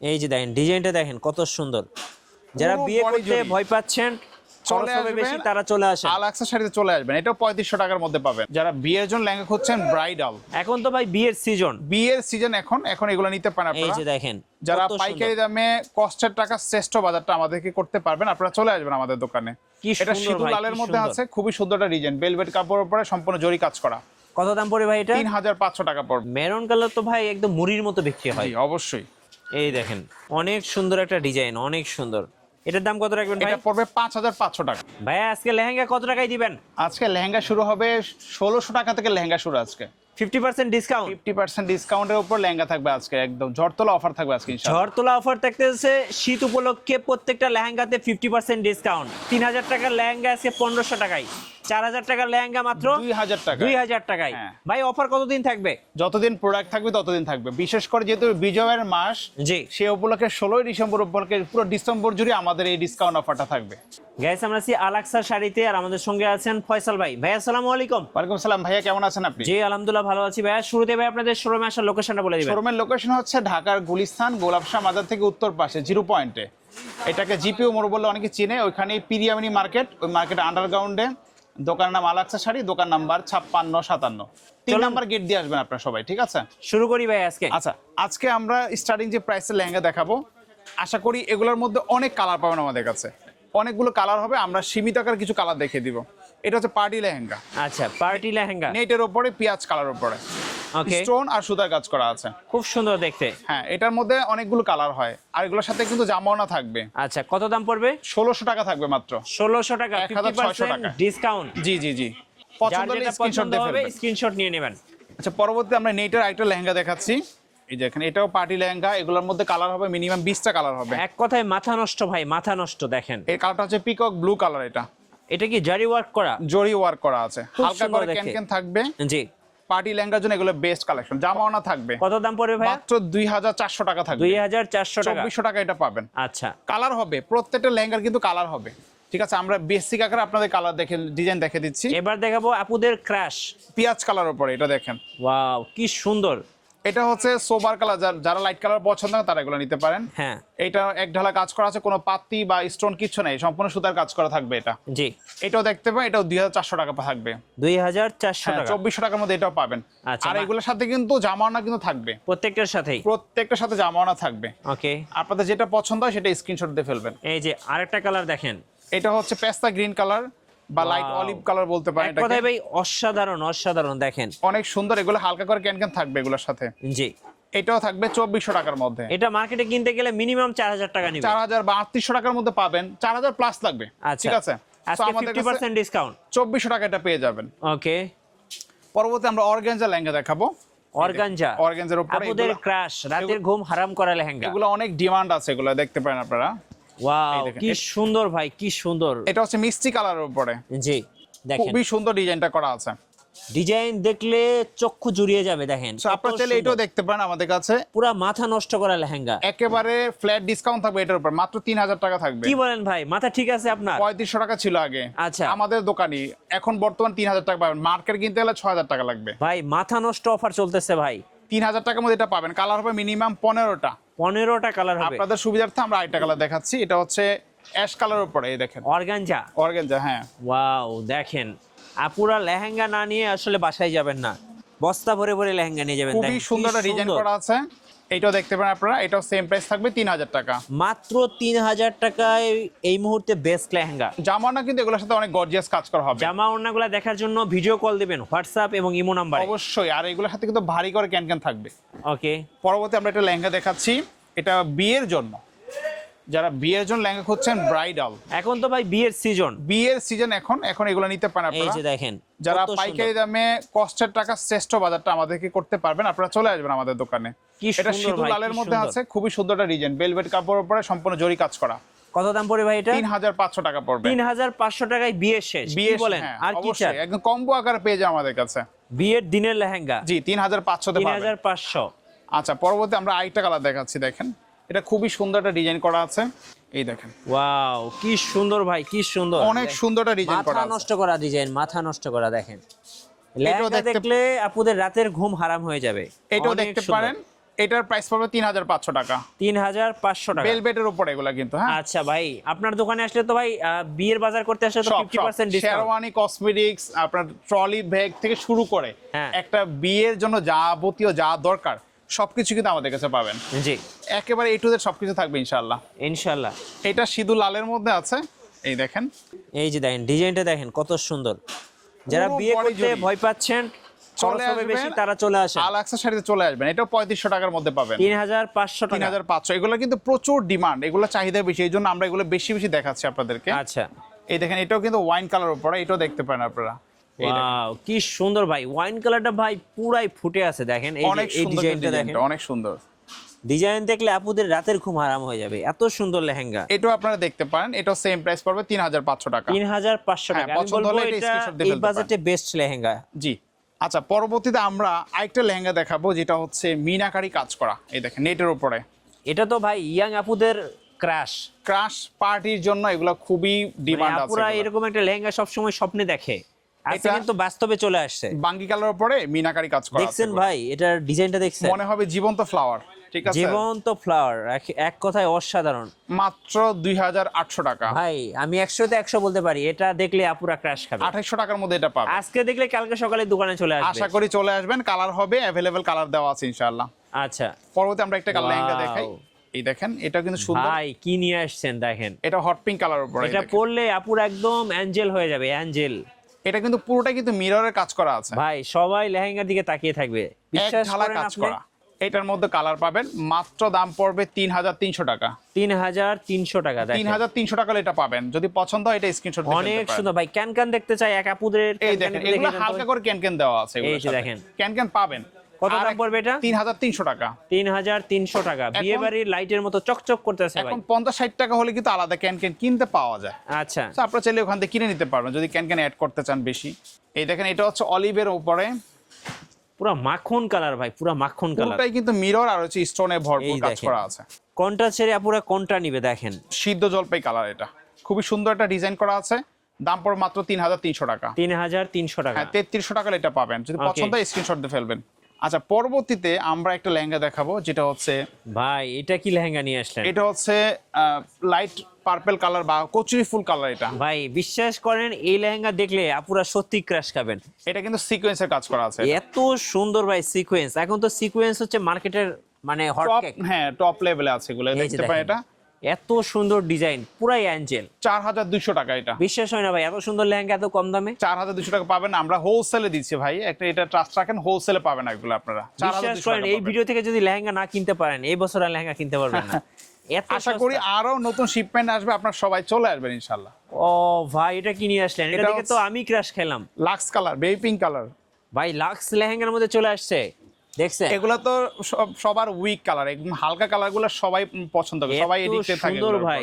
এই যে দেখেন ডিজাইনটা দেখেন কত সুন্দর। যারা বিয়ে করতে ভয় পাচ্ছেন চলে বেশি তারা চলে আসেন। আলাক্সা শাড়িতে চলে আসবেন। এটাও পঁয়ত্রিশশো টাকার মধ্যে পাবেন। যারা বিয়ের জন্য লেহেঙ্গা খুঁজছেন ব্রাইডাল এখন তো ভাই বিয়ের সিজন বিয়ের সিজন এখন এখন এগুলো নিতে পারেন এই যে আপনারা দেখেন যারা পাইকারি দামে কষ্টের টাকা শ্রেষ্ঠ বাজারটা আমাদেরকে করতে পারবেন আপনারা চলে আসবেন আমাদের দোকানে। এটা লালের মধ্যে আছে খুবই সুন্দর একটা ডিজাইন বেলভেট কাপড়ের উপরে সম্পূর্ণ জরি কাজ করা। কত দাম পড়ে ভাই এটা? তিন হাজার পাঁচশো টাকা পড়বে। মেরুন কালার তো ভাই একদম মুড়ির মতো বিক্রি হয়। অবশ্যই। এই দেখেন অনেক সুন্দর একটা ডিজাইন অনেক সুন্দর। এটার দাম কত রাখবেন ভাই? এটা পড়বে পাঁচ হাজার পাঁচশো টাকা। ভাই আজকে লেহেঙ্গা কত টাকায় দিবেন? আজকে লেহেঙ্গা শুরু হবে ষোলোশো টাকা থেকে লেহেঙ্গা শুরু আজকে। Fifty percent discount fifty percent ডিসকাউন্টের উপর লেহেঙ্গা থাকবে আজকে একদম ঝড়তলা অফার থাকবে আজকে ইনশাআল্লাহ। ঝড় তোলা অফার থাকতেছে শীত উপলক্ষে প্রত্যেকটা লেহেঙ্গাতে ফিফটি পার্সেন্ট ডিসকাউন্ট তিন হাজার টাকার লেহেঙ্গা আছে পনেরোশো টাকায়। চার হাজার টাকার লেহেঙ্গা মাত্র দুই হাজার টাকা দুই হাজার টাকায়। হ্যাঁ। ভাই অফার কতদিন থাকবে? যতদিন প্রোডাক্ট থাকবে ততদিন থাকবে। বিশেষ করে যেহেতু বিজয়ের মাস জি। সে উপলক্ষে ষোলোই ডিসেম্বর উপলক্ষে পুরো ডিসেম্বর জুড়ে আমাদের এই ডিসকাউন্ট অফারটা থাকবে। গ্যাস আমরা আছি আলাক্সা শাড়িতে আর আমাদের সঙ্গে আছেন ফয়সাল ভাই। ভাই আসসালামু আলাইকুম। ওয়ালাইকুম সালাম ভাইয়া কেমন আছেন আপনি? জি আলহামদুলিল্লাহ ভালো আছি। ভাইয়া শুরুতে ভাই আপনাদের শোরুমে আসার লোকেশনটা বলে দিবেন। শোরুমের লোকেশন হচ্ছে ঢাকার গুলিস্তান গোলাপশাহ মাজার থেকে উত্তর পাশে জিরো পয়েন্টে এটাকে জিপিও মোড় বললে অনেকে চিনে। ওইখানে পিরিয়ামিনি মার্কেট ওই মার্কেট আন্ডারগ্রাউন্ডে দোকানের নাম আলাক্সা শাড়ি দোকান নাম্বার ছাপ্পান্ন সাতান্ন। তিন নাম্বার গেট দিয়ে আসবেন আপনারা সবাই ঠিক আছে? শুরু করি ভাই আজকে। আচ্ছা আজকে আমরা স্টার্টিং যে প্রাইসের লেহেঙ্গা দেখাবো আশা করি এগুলোর মধ্যে অনেক কালার পাবেন আমাদের কাছে। অনেকগুলো কালার হবে আমরা সীমিত আকার কিছু কালার দেখিয়ে দিব। এটা হচ্ছে পার্টি লেহেঙ্গা। আচ্ছা পার্টি লেহেঙ্গা। নেটের ওপরে পেঁয়াজ কালার উপরে। ওকে স্টোন আর সুতার কাজ করা আছে। খুব সুন্দর দেখতে। হ্যাঁ এটার মধ্যে অনেকগুলো কালার হয়। আর এগুলোর সাথে কিন্তু জামাওনা থাকবে। আচ্ছা কত দাম পড়বে? ষোলোশো টাকা থাকবে মাত্র। ষোলোশো টাকা 1600 ফিফটি পার্সেন্ট টাকা। ডিসকাউন্ট জি জি জি। যার পছন্দ হলে স্ক্রিনশট দিয়ে স্ক্রিনশট নিয়ে নেবেন। আচ্ছা পরবর্তী আমরা নেটের আরেকটা লেহেঙ্গা দেখাচ্ছি। এই দেখেন এটাও পার্টি লেহেঙ্গা। এগুলোর মধ্যে কালার হবে মিনিমাম বিশটা কালার হবে। এক কথায় মাথা নষ্ট ভাই মাথা নষ্ট দেখেন। এর কালারটা হচ্ছে পিকক ব্লু কালার এটা। এটা কি জারি ওয়ার্ক করা? জরি ওয়ার্ক করা আছে। হালকা করে দেখতে। ক্যান ক্যান থাকবে। জি। পার্টি ল্যাঙ্গার জন্য এগুলো বেস্ট কালেকশন জামাওনা থাকবে। কত দাম পড়বে ভাই মাত্র দুই হাজার চারশো টাকা থাকবে। দুই হাজার চারশো টাকা। চব্বিশশো টাকা এটা পাবেন। আচ্ছা। কালার হবে প্রত্যেকটা ল্যাঙ্গার কিন্তু কালার হবে। ঠিক আছে আমরা বেসিক আকারে আপনাদের কালার দেখে ডিজাইন দেখে দিচ্ছি। এবার দেখাবো আপুদের ক্র্যাশ পিয়াজ কালার উপরে এটা দেখেন। ওয়াও কি সুন্দর। এটা হচ্ছে সোবার কালার যারা লাইট কালার পছন্দ করে তারা এগুলো নিতে পারেন। হ্যাঁ। এটা এক ঢালা কাজ করা আছে কোনো পাত্তি বা স্টোন কিছু নেই সম্পূর্ণ সুতার কাজ করা থাকবে এটা। জি। এটাও দেখতে পাবেন এটাও দুই হাজার চারশো টাকা থাকবে। দুই হাজার চারশো হ্যাঁ টাকা। চব্বিশশো টাকার মধ্যে এটাও পাবেন। আচ্ছা, আর এগুলোর সাথে কিন্তু জামাওনা কিন্তু থাকবে। প্রত্যেকটার সাথেই? প্রত্যেকটার সাথে জামাওনা থাকবে। ওকে। আপনাদের যেটা পছন্দ হয় সেটা স্ক্রিনশট দিয়ে ফেলবেন। এই যে আরেকটা কালার দেখেন। এটা হচ্ছে পেস্তা গ্রিন কালার বা লাইট অলিভ কালার বলতে পারেন এটাকে। ভাই অসাধারণ অসাধারণ দেখেন। অনেক সুন্দর এগুলো হালকা করে ক্যান ক্যান থাকবে এগুলোর সাথে। জি। এটাও থাকবে চব্বিশশো টাকার মধ্যে। এটা মার্কেটে কিনতে গেলে মিনিমাম চার হাজার টাকা নিবে। চার হাজার বা আটত্রিশশো টাকার মধ্যে পাবেন চার হাজার প্লাস লাগবে আচ্ছা। ঠিক আছে? আমাদের ডিসকাউন্ট চব্বিশশো টাকা এটা পেয়ে যাবেন। ওকে পরবর্তী আমরা অর্গেঞ্জা লেহেঙ্গা দেখাবো। অর্গানজা অর্গেঞ্জার উপরে ক্রাশ রাতের ঘুম হারাম করা লেহেঙ্গা। এগুলো অনেক ডিমান্ড আছে এগুলো দেখতে পারেন আপনারা। ওয়াও কি সুন্দর ভাই কি সুন্দর। এটা হচ্ছে মিষ্টি কালারের উপরে। জি দেখেন। খুবই সুন্দর ডিজাইনটা করা আছে। ডিজাইন দেখলে চক্ষু জুড়িয়ে যাবে দেখেন। আপনারা চাইলে এটাও দেখতে পারেন আমাদের কাছে। পুরা মাথা নষ্ট করা লেহেঙ্গা। একেবারে ফ্ল্যাট ডিসকাউন্ট থাকবে এটার উপর মাত্র তিন হাজার টাকা থাকবে। কি বলেন ভাই মাথা ঠিক আছে আপনার? পঁয়ত্রিশশো টাকা ছিল আগে। আচ্ছা। আমাদের দোকানি এখন বর্তমান তিন হাজার টাকা পাবেন। মার্কেট কিনতে গেলে ছয় হাজার টাকা লাগবে। ভাই মাথা নষ্ট অফার চলতেছে ভাই। তিন হাজার টাকার মধ্যে এটা পাবেন। কালার হবে মিনিমাম পনেরোটা। পনেরোটা কালার হবে। আপনাদের সুবিধার্থে আমরা আরেকটা কালার দেখাচ্ছি। এটা হচ্ছে অ্যাশ কালার উপরে এই দেখেন। অর্গানজা অর্গানজা হ্যাঁ। ওয়াও দেখেন। আপুরা লেহেঙ্গা না নিয়ে আসলে বাসায় যাবেন না। বস্তা ভরে ভরে লেহেঙ্গা নিয়ে যাবেন খুবই সুন্দর ডিজাইন করা আছে। এটাও দেখতে পারেন আপনারা এটাও সেম প্রাইস থাকবে তিন হাজার টাকা। মাত্র তিন হাজার টাকায় এই মুহূর্তে বেস্ট লেহেঙ্গা। জামানা কিন্তু এগুলোর সাথে অনেক গর্জিয়াস কাজ করা হবে। জামা ওড়নাগুলো দেখার জন্য ভিডিও কল দেবেন হোয়াটসঅ্যাপ এবং ইমো নাম্বার অবশ্যই আর এগুলোর সাথে কিন্তু ভারী করে ক্যান ক্যান থাকবে। ওকে পরবর্তী আমরা একটা লেহেঙ্গা দেখাচ্ছি এটা বিয়ের জন্য। যারা বিয়ের জন্য লেহেঙ্গা খুঁজছেন ব্রাইডাল এখন তো ভাই বিয়ের সিজন বিয়ের সিজন এখন এখন এগুলো নিতে পারেন এই যে দেখেন যারা পাইকারি দামে কষ্টের টাকা শ্রেষ্ঠ বাজারটা আমাদেরকে করতে পারবেন আপনারা চলে আসবেন আমাদের দোকানে। কি এটা সুন্দর সিঁদুর লালের মধ্যে আছে খুবই সুন্দর একটা ডিজাইন বেলভেট কাপড়ের উপরে সম্পূর্ণ জরি কাজ করা। কত দাম পড়ে ভাই এটা? তিন হাজার পাঁচশো টাকা পড়বে। তিন হাজার পাঁচশো টাকায় বিয়ে শেষ বিয়ে কি বলেন? হ্যাঁ, আর কি একদম কম্বো আকারে পেয়ে যায় আমাদের কাছে। বিয়ের দিনের লেহেঙ্গা। জি তিন হাজার পাঁচশোতে তিন পাবেন হাজার পাঁচশো। আচ্ছা পরবর্তী আমরা আরেকটা কালার দেখাচ্ছি দেখেন। এটা খুবই সুন্দর একটা ডিজাইন করা আছে। এই দেখেন। ওয়াও কি সুন্দর ভাই কি সুন্দর। অনেক সুন্দর একটা ডিজাইন করা মাথা নষ্ট করা ডিজাইন মাথা নষ্ট করা দেখেন। লেহেঙ্গা দেখলে আপুদের রাতের ঘুম হারাম হয়ে যাবে। এটাও দেখতে পারেন। এটার প্রাইস পড়বে তিন হাজার পাঁচশো টাকা। তিন হাজার পাঁচশো টাকা। বেলবেটের উপরে এগুলা কিন্তু হ্যাঁ? আচ্ছা ভাই আপনার দোকানে আসলে তো ভাই বিয়ের বাজার করতে আসলে তো fifty percent discount sherwani cosmetics আপনার ট্রলি ব্যাগ থেকে শুরু করে হ্যাঁ। একটা বিয়ের জন্য যাবতীয় যা দরকার সবকিছু কিন্তু আমাদের কাছে পাবেন। জি। একেবারে এ টু জেড সবকিছু থাকবে ইনশাআল্লাহ। ইনশাল্লাহ এটা সিধু লালের মধ্যে আছে এই দেখেন। এই যে দেখেন ডিজাইনটা দেখেন কত সুন্দর। যারা বিয়ে করতে ভয় পাচ্ছেন চলে বেশি তারা চলে শাড়িতে চলে আসবেন। এটাও পঁয়ত্রিশশো টাকার মধ্যে পাবেন। তিন হাজার পাঁচশো তিন হাজার পাঁচশো। এগুলো কিন্তু প্রচুর ডিমান্ড। এগুলো চাহিদা বেশি এই জন্য আমরা এগুলো বেশি বেশি দেখাচ্ছি আপনাদেরকে। আচ্ছা। এই দেখেন এটাও কিন্তু ওয়াইন কালার উপরে এটাও দেখতে পারেন আপনারা। Wow, কি সুন্দর ভাই। ওয়াইন কালারটা ভাই পুরাই ফুটে আছে দেখেন। এই এই সুন্দর ডিজাইনটা দেখেন। অনেক সুন্দর। ডিজাইন দেখলে আপুদের রাতের ঘুম হারাম হয়ে যাবে। এত সুন্দর লেহেঙ্গা। এটাও আপনারা দেখতে পারেন। এটাও সেম প্রাইস পড়বে তিন হাজার পাঁচশো টাকা। তিন হাজার পাঁচশো হ্যাঁ, টাকা। আমি বলব এটা এটা এই বাজেটে বেস্ট লেহেঙ্গা। জি। আচ্ছা পরবর্তীতে আমরা আরেকটা লেহেঙ্গা দেখাবো যেটা হচ্ছে মিনাকারি কাজ করা। এই দেখেন নেটের উপরে। এটা তো ভাই ইয়াং আপুদের ক্রাশ ক্রাশ পার্টির জন্য এগুলো খুবই ডিমান্ড আছে আপুরা এরকম একটা লেহেঙ্গা সবসময় স্বপ্নে দেখে। এটা- কিন্তু বাস্তবে চলে আসছে। বাঙ্গি কালার উপরে মিনাকারি কাজ করা দেখছেন ভাই এটার ডিজাইনটা দেখছেন? মনে হবে জীবন্ত ফ্লাওয়ার ঠিক আছে? জীবন্ত ফ্লাওয়ার এক কথায় অসাধারণ। মাত্র দুই হাজার আটশো টাকা। ভাই আমি একশোতে একশো বলতে পারি এটা দেখলে আপুরা ক্রাশ খাবে। আঠাইশশো টাকার মধ্যে এটা পাবেন আজকে দেখলে কালকে সকালে দোকানে চলে আসবে। আশা করি চলে আসবেন কালার হবে অ্যাভেলেবেল কালার দেওয়া আছে ইনশাআল্লাহ। আচ্ছা। পরবর্তী আমরা একটা কালার. লেহেঙ্গা দেখাই। এই দেখেন এটা কিন্তু সুন্দর। ভাই কি নিয়ে আসছেন দেখেন। এটা হট পিঙ্ক কালার উপরে এটা। পরলে আপুরা একদম অ্যাঞ্জেল হয়ে যাবে অ্যাঞ্জেল এটা কিন্তু পুরোটা কিন্তু মিররের কাজ করা আছে। ভাই সবাই লেহেঙ্গার দিকে তাকিয়ে থাকবে। বিশ্বাস করেন কাজ করা। এটার মধ্যে কালার পাবেন মাত্র দাম পড়বে তিন হাজার তিনশো টাকা। তিন হাজার তিনশো টাকা তিন দেখেন হাজার তিনশো টাকা এটা পাবেন। যদি পছন্দ হয় এটা স্ক্রিনশট অনেক সুন্দর। ভাই ক্যান ক্যান দেখতে চাই এক আপুদের এই দেখেন এগুলো হালকা করে ক্যান ক্যান দেওয়া আছে এই দেখেন। ক্যান ক্যান পাবেন। কত দাম পড়বে এটা? তিন হাজার তিনশো টাকা। তিন হাজার তিনশো টাকা। বিয়ে বাড়ির লাইটের মতো চকচক করতেছে ভাই। এখন পঞ্চাশ ষাট টাকা হলে কিন্তু আলাদা ক্যান ক্যান কিনতে পাওয়া যায়। আচ্ছা। তো আপনারা চাইলে ওখান থেকে কিনে নিতে পারবেন যদি ক্যান ক্যান অ্যাড করতে চান বেশি। এই দেখেন এটা হচ্ছে অলিভের উপরে। পুরো মাখন কালার ভাই পুরো মাখন কালার। পুরোটাই কিন্তু মিরর আর হচ্ছে স্টোনে ভরপুর কাজ করা আছে। কোনটা ছেড়ে আপুরা কোনটা নিবে দেখেন? সিদ্ধ জলপাই কালার এটা। খুবই সুন্দর একটা ডিজাইন করা আছে। দাম পড়ে মাত্র তিন হাজার তিনশো টাকা। তিন হাজার তিনশো টাকা। হ্যাঁ তেত্রিশশো টাকা এটা পাবেন। যদি. পছন্দ হয় স্ক্রিনশট দিয়ে ফেলবেন। আচ্ছা পরবর্তীতে আমরা একটা লেহেঙ্গা দেখাবো যেটা হচ্ছে ভাই এটা কি লেহেঙ্গা নিয়ে আসলেন? এটা হচ্ছে লাইট পার্পল কালার বা কচুরি ফুল কালার এটা। ভাই বিশ্বাস করেন এই লেহেঙ্গা দেখলে আপুরা সত্যি ক্রাশ খাবেন। এটা কিন্তু সিকোয়েন্সের কাজ করা আছে এত সুন্দর ভাই সিকোয়েন্স এখন তো সিকোয়েন্স হচ্ছে মার্কেটের মানে হট কেক হ্যাঁ টপ লেভেলে আছে এগুলো। দেখতে দেখেন। এটা। এত সুন্দর ডিজাইন পুরাই অ্যাঞ্জেল। চার হাজার দুইশো টাকা এটা। বিশ্বাস হয় না ভাই এত সুন্দর লেহেঙ্গা এত কম দামে? চার হাজার দুশো টাকা পাবেন আমরা হোলসেলে দিচ্ছি ভাই। একটা এটা ট্রাস্ট রাখেন হোলসেলে পাবেন এগুলো আপনারা। বিশ্বাস করেন এই ভিডিও থেকে যদি লেহেঙ্গা না কিনতে পারেন এই বছর আর লেহেঙ্গা কিনতে পারবেন না। আশা করি আরও নতুন শিপমেন্ট আসবে আপনার সবাই চলে আসবেন ইনশাল্লাহ ও ভাই এটা কি নিয়ে আসলেন? এটা দেখে তো আমি ক্রাশ খেলাম। Lux colour baby pink colour ভাই লাক্স লেহেঙ্গার মধ্যে চলে আসছে। দেখছেন? এগুলো তো সব- সবার উইক কালার একদম হালকা কালারগুলো সবাই পছন্দ করে সবাই এডিক্টেড থাকে সুন্দর ভাই।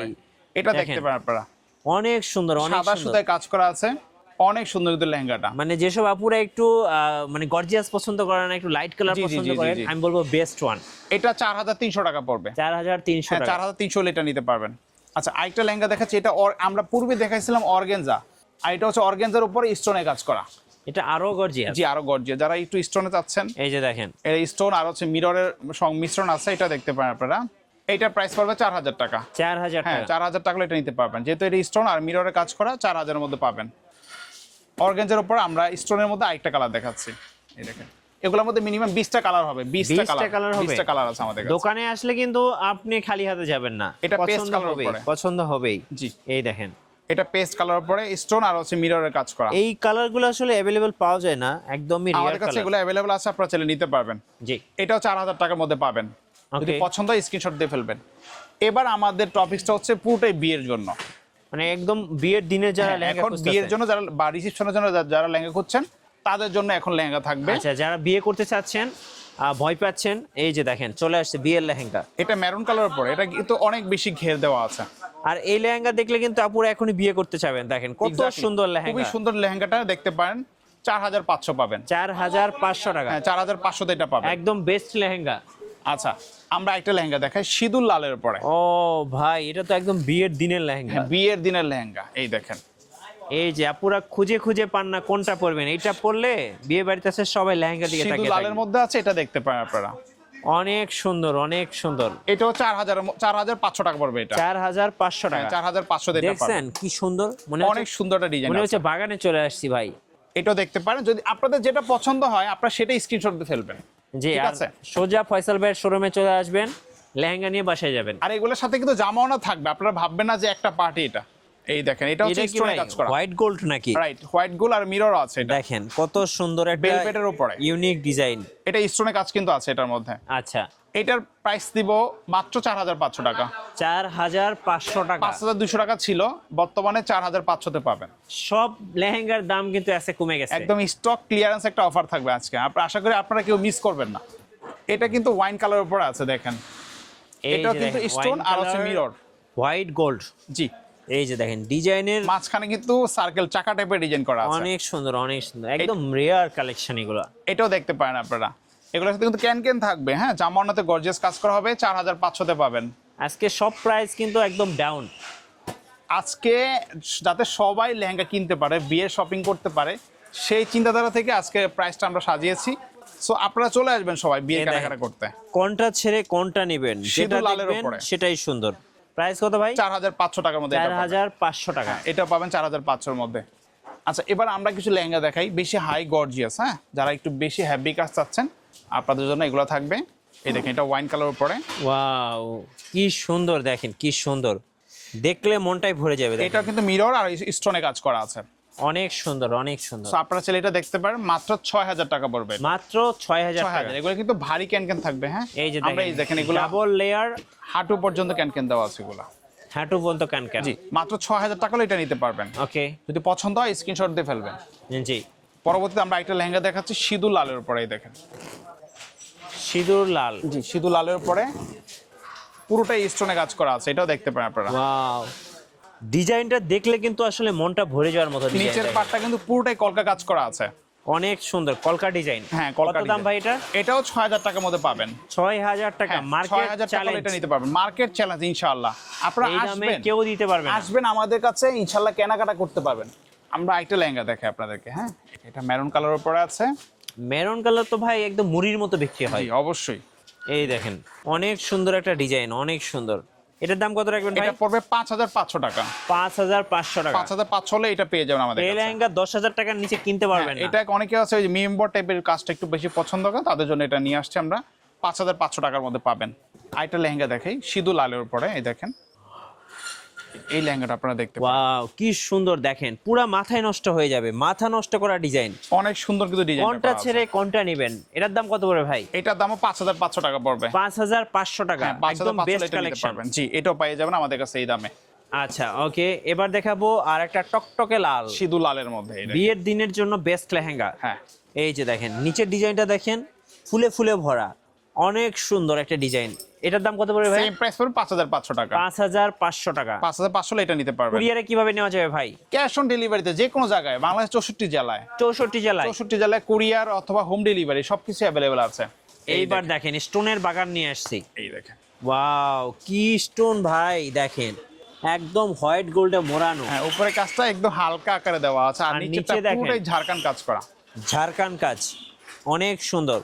এটা দেখতে পারেন আপনারা। অনেক সুন্দর অনেক সাদা সুতায় কাজ করা আছে অনেক সুন্দর কিন্তু লেহেঙ্গাটা। মানে যেসব আপুরা একটু মানে গর্জিয়াস পছন্দ করে না একটু লাইট কালার পছন্দ জি। আমি বলব বেস্ট ওয়ান এটা চার হাজার তিনশো টাকা পড়বে। চার হাজার তিনশো হ্যাঁ চার টাকা হাজার তিনশো এটা নিতে পারবেন। আচ্ছা আরেকটা লেহেঙ্গা দেখাচ্ছি এটা আমরা পূর্বে দেখাইছিলাম অর্গেনজা আর এটা হচ্ছে অর্গেনজার উপরে স্টোনে কাজ করা। এটা আরও গর্জিয়াস জি আরও গর্জিয়া যারা একটু স্টোনে চাচ্ছেন এই যে দেখেন। এই স্টোন আর হচ্ছে মিররের সংমিশ্রণ আছে এটা দেখতে পারেন আপনারা। এইটার প্রাইস পড়বে চার হাজার টাকা। চার হাজার হ্যাঁ চার হাজার টাকা এটা নিতে পারবেন। যেহেতু এটা স্টোন আর মিররের কাজ করা চার হাজারের মধ্যে পাবেন। অর্গেঞ্জের উপর আমরা স্টোনের মধ্যে আরেকটা কালার দেখাচ্ছি। এই দেখেন। এগুলোর মধ্যে মিনিমাম বিশটা কালার হবে। বিশটা 20টা কালার হবে? বিশটা কালার আছে আমাদের দোকানে আসলে কিন্তু আপনি খালি হাতে যাবেন না। এটা paste পছন্দ হবে পছন্দ হবেই। জি। এই দেখেন। এটা পেস্ট কালার পরে স্টোন আর হচ্ছে মিররের কাজ করা। এই কালারগুলো আসলে অ্যাভেলেবেল পাওয়া যায় না একদমই রিয়ার আমাদের কাছে এগুলো অ্যাভেলেবল আছে আপনারা চাইলে নিতে পারবেন। জি। এটাও চার হাজার টাকার মধ্যে পাবেন। যদি পছন্দ হয় স্ক্রিনশট দিয়ে ফেলবেন। এবার আমাদের টপিকসটা হচ্ছে পুরোটাই বিয়ের জন্য। মানে একদম বিয়ের দিনে যারা হ্যাঁ, লেহেঙ্গা এখন বিয়ের জন্য যারা বা রিসেপশনের জন্য যারা লেহেঙ্গা খুঁজছেন তাদের জন্য এখন লেহেঙ্গা থাকবে। আচ্ছা যারা বিয়ে করতে চাচ্ছেন ভয় পাচ্ছেন এই যে দেখেন চলে আসছে বিয়ের লেহেঙ্গা। এটা মেরুন কালার পরে এটা কিন্তু অনেক বেশি ঘের দেওয়া আছে। আর এই লেহেঙ্গা দেখলে কিন্তু আপুরা এখনই বিয়ে করতে চাবেন দেখেন কত. সুন্দর খুবই লেহেঙ্গা সুন্দর লেহেঙ্গাটা দেখতে পারেন চার হাজার পাঁচশো পাবেন। চার হাজার পাঁচশো টাকা। হ্যাঁ চার হাজার পাঁচশোতে এটা পাবেন। একদম বেস্ট লেহেঙ্গা। আচ্ছা আমরা একটা লেহেঙ্গা দেখাই সিঁদুর লালের পরে ও ভাই এটা তো একদম বিয়ের দিনের লেহেঙ্গা। হ্যাঁ, বিয়ের দিনের লেহেঙ্গা এই দেখেন। এই যে আপুরা খুঁজে খুঁজে পান না কোনটা পরবেন এইটা পরলে বিয়ে বাড়িতে আছে সবাই লেহেঙ্গা দিকে তাকিয়ে লালের মধ্যে আছে এটা দেখতে পারেন আপনারা। অনেক সুন্দর অনেক সুন্দর। এটাও চার হাজার চার হাজার পাঁচশো টাকা পড়বে এটা। চার হাজার পাঁচশো টাকা। চার হাজার পাঁচশো দেখছেন কি সুন্দর? মনে অনেক সুন্দর একটা ডিজাইন মনে হচ্ছে বাগানে চলে আসছি ভাই। এটাও দেখতে পারেন যদি আপনাদের যেটা পছন্দ হয় আপনারা সেটাই স্ক্রিনশট দিয়ে ফেলবেন। জি আছে। সোজা ফয়সাল ভাইয়ের শোরুমে চলে আসবেন লেহেঙ্গা নিয়ে বাসায় যাবেন। আর এগুলোর সাথে কিন্তু জামাও না থাকবে আপনারা ভাববেন না যে একটা পার্টি এটা। এই দেখেন এটা হচ্ছে স্টোনে কাজ করা। হোয়াইট গোল্ড নাকি? রাইট হোয়াইট গোল আর মিরর আছে এটা। দেখেন কত সুন্দর একটা এর উপরে। ইউনিক ডিজাইন এটা স্টোনে কাজ কিন্তু আছে এটার মধ্যে। আচ্ছা। এটার প্রাইস দিব মাত্র চার হাজার পাঁচশো টাকা। চার হাজার পাঁচশো টাকা। পাঁচ হাজার দুশো টাকা ছিল বর্তমানে চার হাজার পাঁচশোতে পাবেন। সব লেহেঙ্গার দাম কিন্তু এসে কমে গেছে। একদম স্টক ক্লিয়ারেন্স একটা অফার থাকবে আজকে। আপনারা আশা করি আপনারা কেউ মিস করবেন না। এটা কিন্তু ওয়াইন কালার উপরে আছে দেখেন। এটাও কিন্তু stone আর হচ্ছে mirror। হোয়াইট গোল্ড জি। এই যে দেখেন ডিজাইনের মাঝখানে কিন্তু সার্কেল চাকা টাইপের ডিজাইন করা আছে। অনেক সুন্দর অনেক সুন্দর একদম রেয়ার কালেকশন এগুলো। এটাও দেখতে পারেন আপনারা। এগুলোর সাথে কিন্তু ক্যান ক্যান থাকবে হ্যাঁ? জামানাতে গর্জিয়াস কাজ করা হবে চার হাজার পাঁচশোতে পাবেন। আজকে সব প্রাইস কিন্তু একদম ডাউন আজকে যাতে সবাই লেহেঙ্গা কিনতে পারে বিয়ে শপিং করতে পারে সেই চিন্তাধারা থেকে আজকে প্রাইসটা আমরা সাজিয়েছি। সো আপনারা চলে আসবেন সবাই বিয়ে কেনাকাটা করতে। কোনটা ছেড়ে কোনটা নেবেন যেটা লালের। সেটাই সুন্দর। প্রাইস কত ভাই? চার হাজার পাঁচশো টাকার মধ্যে চার। হাজার পাঁচশো টাকা। এটা পাবেন চার হাজার পাঁচশোর মধ্যে। আচ্ছা এবার আমরা কিছু লেহেঙ্গা দেখাই। বেশি হাই গর্জিয়াস হ্যাঁ? যারা একটু বেশি হ্যাভি কাজ চাচ্ছেন আপনাদের জন্য এগুলো থাকবে। এই দেখেন এটা ওয়াইন কালার উপরে। ওয়াও কি সুন্দর দেখেন কি সুন্দর। দেখলে মনটাই ভরে যাবে এটা কিন্তু মিরর আর স্টোনে কাজ করা আছে। অনেক সুন্দর অনেক সুন্দর। তো আপনারা চাইলে এটা দেখতে পারেন মাত্র ছয় হাজার টাকা পড়বে। মাত্র ছয় হাজার ছয় টাকা এগুলো কিন্তু ভারী থাকবে হ্যাঁ? এই যে আমরা এই দেখেন এগুলো ডাবল লেয়ার হাঁটু পর্যন্ত দেওয়া আছে এগুলো। হাঁটু পর্যন্ত জি মাত্র ছয় হাজার টাকা এটা নিতে পারবেন। ওকে। যদি পছন্দ হয় স্ক্রিনশট দিয়ে ফেলবেন। জি পরবর্তীতে আমরা একটা লেহেঙ্গা দেখাচ্ছি সিঁদুর লালের উপরে দেখেন। সিঁদুর লাল। জি সিঁদুর লালের উপরে পুরোটাই স্টোনে কাজ করা আছে এটাও দেখতে পারেন আপনারা। ওয়াও। ডিজাইনটা দেখলে কিন্তু আসলে মনটা ভরে যাওয়ার মতো নিচের পাটটা কিন্তু পুরোটাই কলকা কাজ করা আছে। অনেক সুন্দর কলকা ডিজাইন। হ্যাঁ কলকা দাম ভাই এটা? এটাও ছয় হাজার টাকার মধ্যে পাবেন। ছয় হাজার টাকা ছয় মার্কেট চ্যালেঞ্জ এটা নিতে পারবেন। মার্কেট চ্যালেঞ্জ ইনশাআল্লাহ। আপনারা আসবেন কেউ দিতে পারবে না। আসবেন আমাদের কাছে ইনশাল্লাহ কেনাকাটা করতে পারবেন। আমরা একটা লেহেঙ্গা দেখাই আপনাদেরকে হ্যাঁ? এটা মেরুন কালার উপরে আছে। মেরুন কালার তো ভাই একদম মুড়ির মতো বিক্রি হয়। অবশ্যই। এই দেখেন অনেক সুন্দর একটা ডিজাইন অনেক সুন্দর। এটার দাম কত রাখবেন ভাই? এটা পড়বে পাঁচ হাজার পাঁচশো টাকা। পাঁচ হাজার পাঁচশো টাকা। পাঁচ হাজার পাঁচশো হলে এটা পেয়ে যাবেন আমাদের এই লেহেঙ্গা দশ হাজার টাকার নিচে কিনতে পারবেন হ্যাঁ, না। এটা অনেকে আছে ওই মেম্বার টাইপের কাজটা একটু বেশি পছন্দ করে তাদের জন্য এটা নিয়ে আসছে আমরা। পাঁচ হাজার পাঁচশো টাকার মধ্যে পাবেন। আইটা লেহেঙ্গা দেখাই সিধু লালের উপরে এই দেখেন। এই লেহেঙ্গাটা আপনারা দেখতে ওয়াও কি সুন্দর দেখেন পুরা মাথায় নষ্ট হয়ে যাবে মাথা নষ্ট করা ডিজাইন অনেক সুন্দর কিন্তু ডিজাইন কোনটা ছেড়ে কোনটা নেবেন? এটার দাম কত পড়বে ভাই? এটার হাজার পাঁচশো টাকা পড়বে। পাঁচ হাজার পাঁচশো টাকা হ্যাঁ একদম বেস্ট কালেকশন জি এটাও পেয়ে যাবেন আমাদের কাছে এই দামে। আচ্ছা ওকে এবার দেখাবো আর একটা টকটকে লাল। সিধু লালের মধ্যে বিয়ের দিনের জন্য বেস্ট লেহেঙ্গা। হ্যাঁ। এই যে দেখেন নিচের ডিজাইনটা দেখেন ফুলে ফুলে ভরা। অনেক সুন্দর একটা ডিজাইন এটার দাম কত পড়বে ভাই? সেম প্রাইস পড়বে পাঁচ হাজার পাঁচশো টাকা। পাঁচ হাজার পাঁচশো টাকা। পাঁচ হাজার পাঁচশো হলে এটা নিতে পারবেন। কুরিয়ারে কীভাবে নেওয়া যাবে ভাই? ক্যাশ অন ডেলিভারিতে যে কোনো জায়গায় বাংলাদেশ চৌষট্টি জেলায়। চৌষট্টি জেলায়। চৌষট্টি জেলায় কুরিয়ার অথবা হোম ডেলিভারি সবকিছু অ্যাভেলেবেল আছে। এইবার দেখেন, স্টোনের বাগান নিয়ে আসছি। এই দেখেন। ওয়াও কি স্টোন ভাই দেখেন। একদম হোয়াইট গোল্ডে মোড়ানো। হ্যাঁ উপরে কাজটা একদম হালকা আকারে দেওয়া আছে আর নিচেটা নিচে। পুরোটাই ঝাড়খান কাজ করা। ঝাড়খান কাজ অনেক সুন্দর।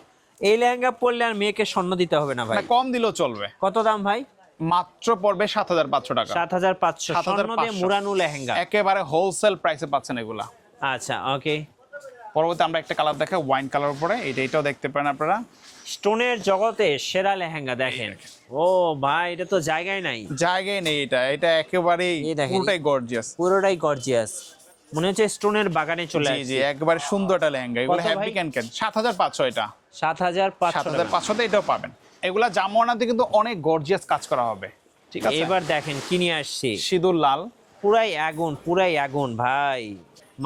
এই লেহেঙ্গা পরলে আর মেয়েকে স্বর্ণ দিতে হবে না ভাই। কম দিলেও চলবে। কত দাম ভাই? মাত্র পড়বে সাত হাজার পাঁচশো টাকা। সাত হাজার পাঁচশো 7,500 মুরানো লেহেঙ্গা। একেবারে হোলসেল প্রাইসে পাচ্ছেন এগুলা। আচ্ছা ওকে পরবর্তী আমরা একটা কালার দেখাই ওয়াইন কালার উপরে। এটা এটাও দেখতে পারেন আপনারা। স্টোনের জগতে সেরা লেহেঙ্গা দেখেন। ও ভাই এটা তো জায়গায় নাই। জায়গায় নেই এটা। এটা একেবারেই এই পুরোটাই গর্জিয়াস পুরোটাই গর্জিয়াস মনে হচ্ছে স্টোনের বাগানে চলে আসছে জি জি একেবারে সুন্দর একটা লেহেঙ্গা। এগুলো হ্যাপি ক্যান ক্যান সাত হাজার পাঁচশো এটা। সাত হাজার সাত হাজার টাকা। পাঁচশোতে এটাও পাবেন। এগুলা কিন্তু অনেক গর্জিয়াস কাজ করা হবে। ঠিক আছে? এবার দেখেন কি নিয়ে আসছি? সিঁদুর লাল। পুরাই আগুন পুরাই আগুন ভাই।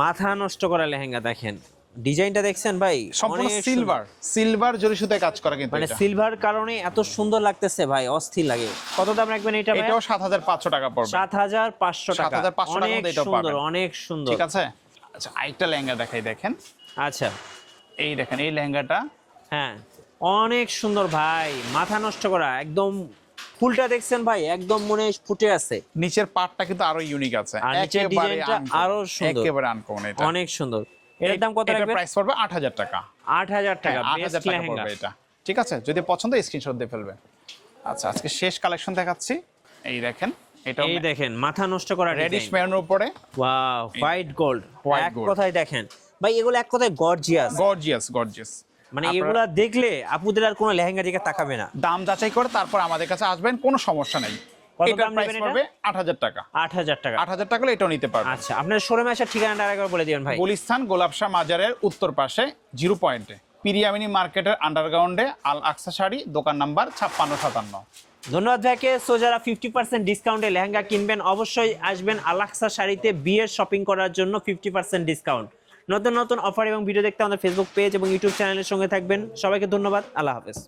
মাথা নষ্ট করা লেহেঙ্গা দেখেন। ডিজাইনটা দেখছেন ভাই? সম্পূর্ণ সিলভার সিলভার জরি সুতায় কাজ করা কিন্তু মানে সিলভার কারণে এত সুন্দর লাগতেছে ভাই। অস্থির লাগে। কত দাম রাখবেন এটা এটাও হাজার পাঁচশো টাকা পড়বে। সাত হাজার পাঁচশো টাকা। 7,500 টাকার অনেক মধ্যে সুন্দর পাবেন। অনেক সুন্দর। ঠিক আছে? আচ্ছা আরেকটা লেহেঙ্গা দেখাই দেখেন। আচ্ছা। এই দেখেন এই লেহেঙ্গাটা হ্যাঁ অনেক সুন্দর ভাই মাথা নষ্ট করা একদম ফুলটা দেখছেন ভাই একদম মনে ফুটে আছে। নিচের পাটটা কিন্তু আরও ইউনিক আছে আর নিচের একেবারে ডিজাইনটা আরও সুন্দর। একেবারে আনকমন এটা। অনেক সুন্দর। এটার দাম কত রাখবেন? প্রাইস পড়বে আট হাজার টাকা। আট হাজার টাকা আট হাজার বেস্ট টাকা পড়বে এটা। ঠিক আছে? যদি পছন্দ স্ক্রিনশট দিয়ে ফেলবে আচ্ছা আজকে শেষ কালেকশন দেখাচ্ছি। এই দেখেন এটা এই দেখেন মাথা নষ্ট করা রেডিশ মেরুনের উপরে। ওয়াও হোয়াইট গোল্ড এক। কথায় দেখেন। ভাই এগুলো এক কথায় গর্জিয়াস গর্জিয়াস গর্জিয়াস মানে এগুলা দেখলে আপুদের আর কোনো লেহেঙ্গা দিকে তাকাবে না। দাম যাচাই করে তারপর আমাদের কাছে আসবেন কোনো সমস্যা নেই। আচ্ছা গোলাপশাহ মাজারের উত্তর পাশে জিরো পয়েন্টে। পিরিয়ামিনি মার্কেটের আন্ডারগ্রাউন্ডে আল আকসা শাড়ি দোকান নাম্বার ছাপ্পান্ন সাতান্ন। ধন্যবাদ ভাইকে। সো যারা ফিফটি পার্সেন্ট ডিসকাউন্টে লেহেঙ্গা কিনবেন অবশ্যই আসবেন আলাক্সা শাড়িতে বিয়ের শপিং করার জন্য ফিফটি পার্সেন্ট ডিসকাউন্ট নতুন নতুন অফার এবং ভিডিও দেখতে আমাদের ফেসবুক পেজ এবং ইউটিউব চ্যানেলের সঙ্গে থাকবেন। সবাইকে ধন্যবাদ। আল্লাহ হাফেজ।